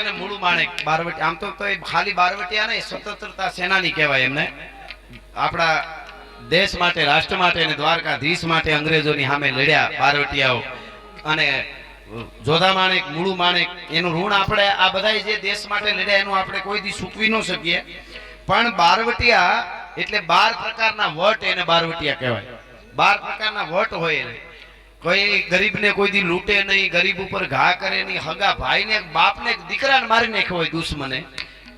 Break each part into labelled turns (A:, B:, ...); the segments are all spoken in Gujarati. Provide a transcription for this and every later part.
A: અને મૂળું માણેક. બારવટી આમ તો ખાલી બારવટીયા નહીં, સ્વતંત્રતા સેનાની કહેવાય એમને. આપણા દેશ માટે, રાષ્ટ્ર માટે અને દ્વારકાધીશ માટે અંગ્રેજોની સામે લડ્યા બારવટીયાઓ. અને જોધા માણેક, મૂળું માણેક, એનું ઋણ આપણે આ બધા જે દેશ માટે લડ્યા, એનું આપણે કોઈ દી ચૂકવી ન શકીએ. પણ બારવટીયા એટલે બાર પ્રકારના વટ એને બારવટીયા કહેવાય. બાર પ્રકારના વટ હોય એને. કોઈ ગરીબને કોઈ દી લૂંટે નહીં, ગરીબ ઉપર ઘા કરે નહીં, હગા ભાઈને, બાપને, દીકરાને મારી નાખ્યો હોય દુશ્મને.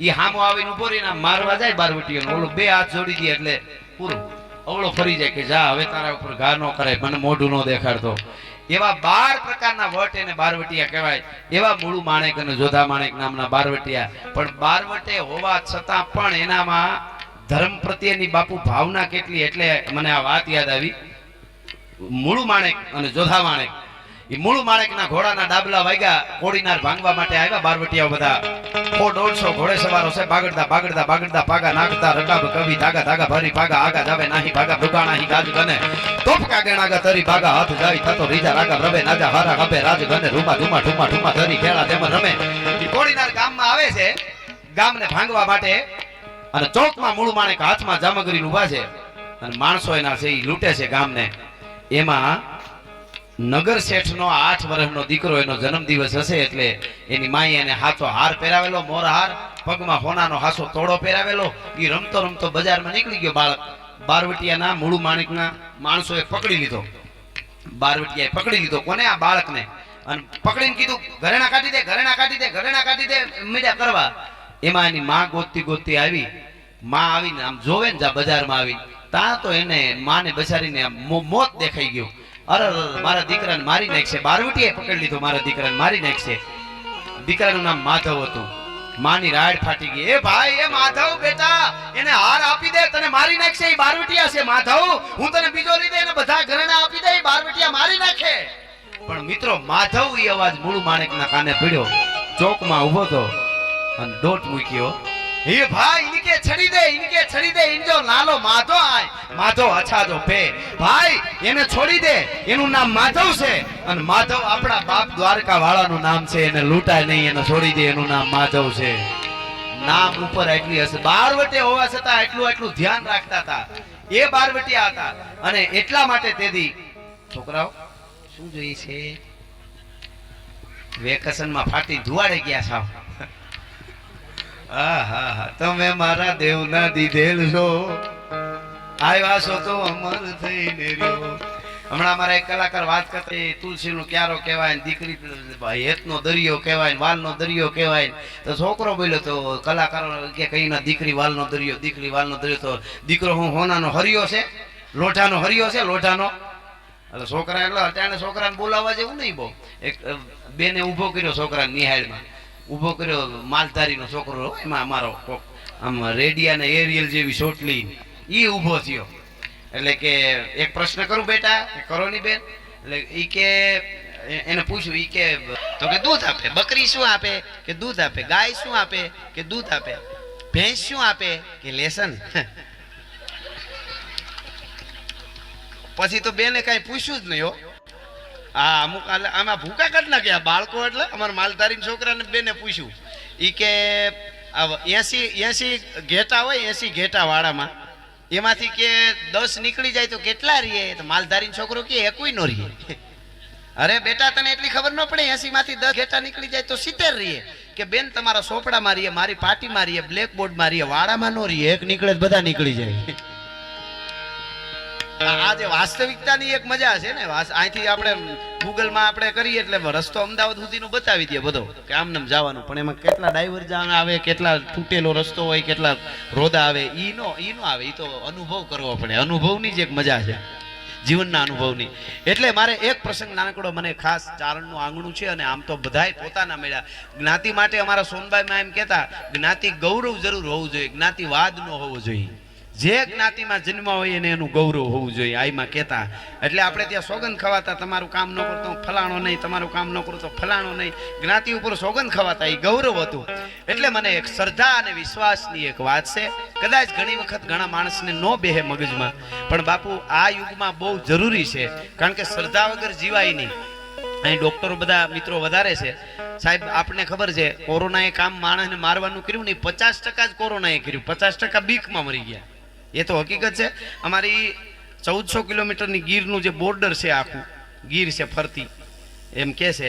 A: એ હામો આવીને ઊભો રહીને મારવા જાય બારવટીયો ઓલો બે હાથ જોડી દે એટલે પૂરું. અવળો ફરી જાય કે, જા, હવે તારા ઉપર ઘા ન કરાય, મને મોઢું ન દેખાડતો. એવા બાર પ્રકારના વટ એને બારવટિયા કહેવાય. એવા મૂળું માણેક અને જોધા માણેક નામના બારવટિયા. પણ બારવટે હોવા છતાં પણ એનામાં ધર્મ પ્રત્યેની બાપુ ભાવના કેટલી? એટલે મને આ વાત યાદ આવી. મૂળું માણેક અને જોધા માણેક. એ મૂળું માણેકના ઘોડાના ડાબલા વાગ્યા કોડીનાર ભાંગવા માટે આવ્યા બારવટિયા બધા. સો દોઢસો ઘોડે સવારો છે બાગડતા બાગડતા બાગડતા, પાગા નાખતા, રકાબ કવિ, ધાગા ધાગા, ભરી પાગા આગા જાવે નાહી, ભાગા ભૃગાણા હી ગાજ ગને તોપકા કાગે નાગા તરી ભાગા, હાથ જાવી થતો રીજા રાગા રવે, નાજા હારા હપે રાજ ગને રૂમા, ધુમા ઠુમા ઠુમા ધરી ખેડા તેમ રમે. કોડીનાર ગામમાં આવે છે, ગામને ભાંગવા માટે, અને ચોકમાં મૂળ માણેક હાથમાં જામગરી ઊભા છે. અને માણસો એના છે એ લૂંટે છે ગામને. એમાં નગર શેઠનો આઠ વર્ષનો દીકરો એનો જન્મદિવસ હશે એટલે એની માઈ એને હાથો હાર પહેરાવેલો, મોર હાર, પગમાં હોનાનો હાસો તોડો પહેરાવેલો. એ રમતો રમતો બજારમાં નીકળી ગયો બાળક. બારવટિયાના મૂળ માણિકના માણસોએ પકડી લીધો. બારવટિયાએ પકડી લીધો. કોને આ બાળકને? અને પકડીને કીધું, ઘરેણા કાઢી દે, ઘરેણા કાઢી દે, ઘરેણા કાઢી દે મીડિયા કરવા. એમાં એની માં ગોતતી ગોતતી આવી. માં આવીને આમ જોવે ને જા બજારમાં આવી. ત્યાં તો એને માને બચારીને મોત દેખાઈ ગયું. અરે, મારા દીકરાને મારી નાખશે. બારવટીએ પકડી લીધો મારા દીકરાને મારી નાખશે. દીકરાનું નામ માધવ હતું. માની રાડ ફાટી ગઈ. એ ભાઈ એ માધવ બેટા એને હાર આપી દે તને મારી નાખશે. એ બારવટિયા છે માધવ. હું તને બીજો લીધે એને બધા ઘરેણા આપી દે એ બારવટિયા મારી નાખે. પણ મિત્રો માધવ એ અવાજ મૂળ માણેકના કાને પડ્યો ચોકમાં ઊભો તો અને દોટ મૂક્યો. હે ભાઈ ઇનકે છડી દે ઇનકે છડી દે ઇનજો નાલો માધવ આય. માધવ અછા જો પે. ભાઈ, એને છોડી દે. એનું નામ માધવ છે. અને માધવ આપણા બાપ દ્વારકા વાળાનું નામ છે. એને લૂંટાય નહીં, એને છોડી દે, એનું નામ માધવ છે. નામ ઉપર એટલી હશે. બારવટે હોવા છતાં એટલું એટલું ધ્યાન રાખતા હતા. એ બારવટિયા હતા. અને એટલા માટે તેથી, છોકરાઓ, શું જોઈએ છે? વેકેશનમાં ફાટી ધુવાડે ગયા સાવ. આહાહા, તમે મારા દેવના દીધેલ છો. આવ્યા છો તો અમર થઈને રહ્યો. હમણાં મારા એક કલાકાર વાત કરતા તુલસીનો ક્યારો કહેવાય ને દીકરી હેતનો દરિયો કહેવાય ને વાલનો દરિયો કહેવાય ને. તો છોકરો બોલ્યો તો કલાકારો કે કઈ ના દીકરી વાલનો દરિયો દીકરી વાલનો દરિયો. તો દીકરો હું હોનાનો હરિયો છે? લોઠાનો હરિયો છે? લોઠાનો એટલે છોકરા એટલે અટાણે છોકરાને બોલાવવા જેવું નહીં બહુ. એક બેને ઊભો કર્યો છોકરાને નિહાળમાં. ઊભો કર્યો, માલધારીનો છોકરો, એમાં અમારો આમ રેડિયા ને એરિયલ જેવી ચોટલી એ ઊભો થયો. એટલે કે, એક પ્રશ્ન કરું બેટા? કરો ની બેન? એટલે એ કે એને પૂછ્યું એ કે, તો કે દૂધ આપે. બકરી શું આપે? કે દૂધ આપે. ગાય શું આપે? કે દૂધ આપે? ભેંસ શું આપે? કે લેસન? પછી તો બેને કાંઈ પૂછ્યું જ નહીં હો, અમુક આમાં ભૂકા કાઢ નાખ્યા, બાળકો એટલે. અમારા માલધારી છોકરાને બેને પૂછ્યું. એ કે એસી એસી ઘેટા હોય, એસી ઘેટા વાળામાં એમાંથી કે દસ નીકળી જાય તો કેટલા રહીએ તો માલધારી છોકરો કે એકુય નો રહીએ અરે બેટા, તને એટલી ખબર ન પડે એસી માંથી દસ ઘેટા નીકળી જાય તો સિત્તેર રહીએ કે બેન, તમારા સોપડા મારીએ મારી પાટી મારીએ બ્લેક બોર્ડ મારીએ વાડામાં નો રહીએ એક નીકળે બધા નીકળી જાય. આ જે વાસ્તવિકતાની એક મજા છે ને અહીંથી આપણે ગૂગલમાં આપણે કરીએ એટલે રસ્તો અમદાવાદ સુધીનો બતાવી દે બધો, કે આમ નામ જવાનું. પણ એમાં કેટલા ડાઈવર જાણ આવે, કેટલા તૂટેલો રસ્તો હોય, કેટલા રોદા આવે, ઈ નો ઈ નો આવે, ઈ તો અનુભવ કરવો પડે. અનુભવની જ એક મજા છે, જીવનના અનુભવની. એટલે મારે એક પ્રસંગ નાનકડો મને ખાસ ચારણનું આંગણું છે અને આમ તો બધાય પોતાના મળ્યા. જ્ઞાતિ માટે અમારા સોનબાઈમાં એમ કહેતા, જ્ઞાતિ ગૌરવ જરૂર હોવું જોઈએ જ્ઞાતિવાદ ન હોવો જોઈએ. જે જ્ઞાતિમાં જન્મ હોય એને એનું ગૌરવ હોવું જોઈએ. આઈમાં કહેતા, એટલે આપણે ત્યાં સોગંદ ખવાતા તમારું કામ ન કરતો, ફલાણો નહીં, તમારું કામ ન કરતો, ફલાણો નહીં. જ્ઞાતિ ઉપર સોગંદ ખવાતા એ ગૌરવ હતું. એટલે મને એક શ્રદ્ધા અને વિશ્વાસની એક વાત છે. કદાચ ઘણી વખત ઘણા માણસને ન બેહે મગજમાં, પણ બાપુ, આ યુગમાં બહુ જરૂરી છે. કારણ કે શ્રદ્ધા વગર જીવાય નહીં. અહીં ડોક્ટરો બધા મિત્રો વધારે છે. સાહેબ આપણને ખબર છે, કોરોનાએ કામ માણસને મારવાનું કર્યું નહીં. પચાસ ટકા જ કોરોનાએ કર્યું. પચાસ ટકા બીકમાં મરી ગયા. એ તો હકીકત છે. અમારી ચૌદસો કિલોમીટરની ગીરનું જે બોર્ડર છે આખું, ગીર છે ફરતી, એમ કે છે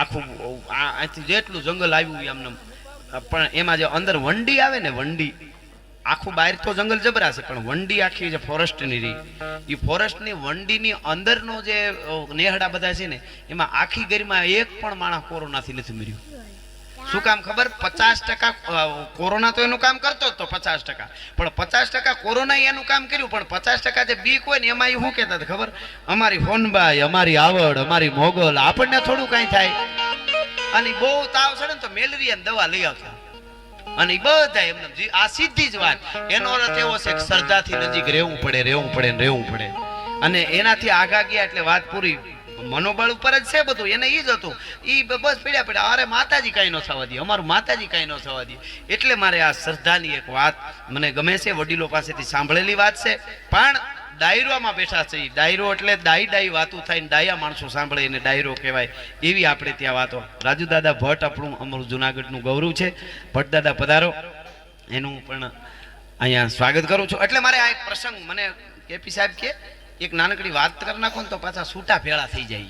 A: આખું અહીંથી જેટલું જંગલ આવ્યું એમને પણ એમાં જે અંદર વંડી આવે ને, વંડી, આખું બહાર તો જંગલ જબરા છે, પણ વંડી આખી જે ફોરેસ્ટની રહી. એ ફોરેસ્ટની વંડીની અંદરનો જે નેહડા બધા છે ને, એમાં આખી ગરીમાં એક પણ માણસ કોરોનાથી નથી મર્યું. શું કામ ખબર? પચાસ ટકા કોરોના તો એનું કામ કરતો જ તો પચાસ ટકા. પણ પચાસ ટકા કોરોના એનું કામ કર્યું, પણ પચાસ ટકા જે બીક હોય ને એમાં એ શું કહેતા હતા ખબર? અમારી ફોનબાઈ અમારી આવડ, અમારી મોગલ, આપણને થોડું કાંઈ થાય. અને બહુ તાવ છે ને, તો મેલેરિયાની દવા લઈ આવતા. અને બધા એમને આ સીધી જ વાત. એનો અર્થ એવો છે કે શ્રદ્ધાથી નજીક રહેવું પડે રહેવું પડે રહેવું પડે. અને એનાથી આગા ગયા એટલે વાત પૂરી મનોબળ ઉપર જ છે બધું, એને એ જ હતું. ઈ બસ પીડ્યા પીડ્યા. અરે માતાજી કાંઈ ન થવા દે, અમારું માતાજી કાંઈ ન થવા દે. એટલે મારે આ શ્રદ્ધાની એક વાત મને ગમે છે, વડીલો પાસેથી સાંભળેલી વાત છે. પણ ડાયરોમાં બેઠા છે. ડાયરો એટલે ડાઈ ડાઈ વાતો થાય ને ડાયા માણસો સાંભળે એને ડાયરો કહેવાય. એવી આપણે ત્યાં વાતો. રાજુ દાદા ભટ્ટ આપણું અમારું જુનાગઢનું ગૌરવ છે. ભટ્ટ દાદા પધારો. એનું પણ અહીંયા સ્વાગત કરું છું. એટલે મારે આ એક પ્રસંગ મને કેપી સાહેબ કે એક નાનકડી વાત કરી નાખો ને તો પાછા છૂટા ભેળા થઈ જાય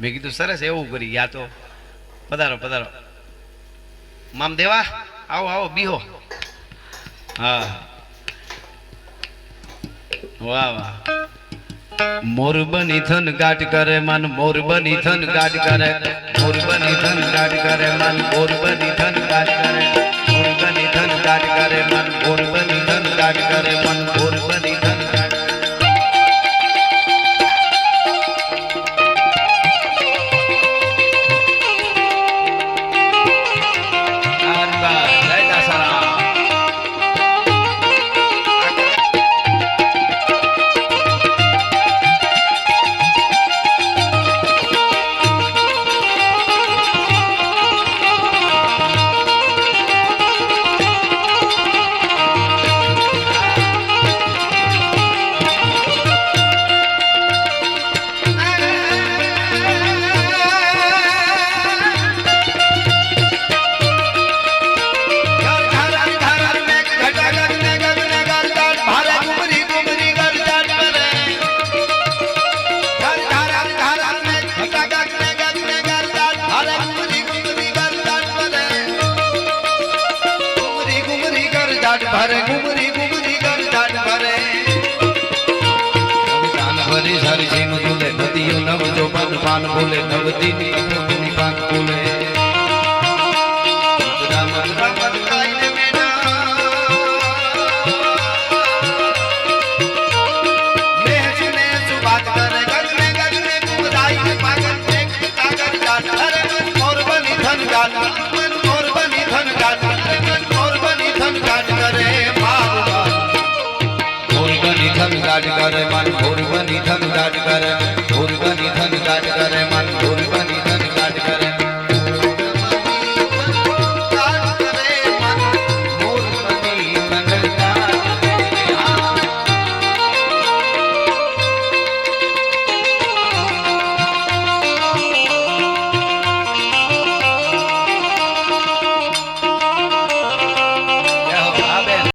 A: મેં કીધું, સરસ, એવું કરી, યા તો પધારો પધારો. મામ દેવા, આવો આવો, બીહો. હા. વાહ વાહ. મોરબની થન ગાટ કરે મન મોરબની થન ગાટ કરે. મોરબની થન ગાટ કરે મન મોરબની થન ગાટ કરે. મોરબની થન ગાટ કરે મન મોરબની ભરે ઘુમરી ઘુમરી કર ભરે. કાન ભરી સારી સીમ ઝૂલે, નદીઓ નવ જો પાન પાન બોલે. નવ દીની પાન બોલે ધન ગાન મન મોર બની ધન બાત ધમરાટ કર મન પૂર્વ નિધમરાટ કર પૂર્વ